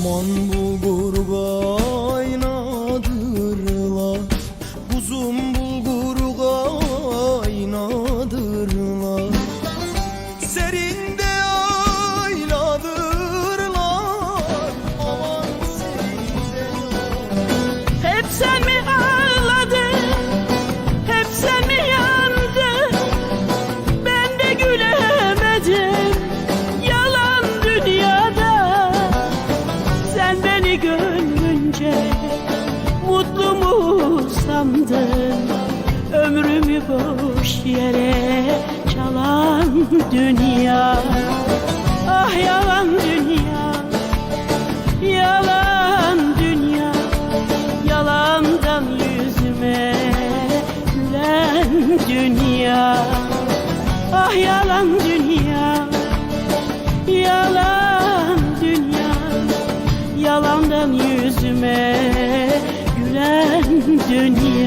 Aman bulgur kaynadırlar Kuzum bulgur kaynadırlar Serinde ayladırlar Aman serinde Hep sen mi Beni gönlünce mutlu mu sandın? Ömrümü boş yere çalan dünya. Ah yalan dünya. Yalan dünya Yalandan yüzüme gülen dünya Ah yalan dünya Yüzüme gülen dünya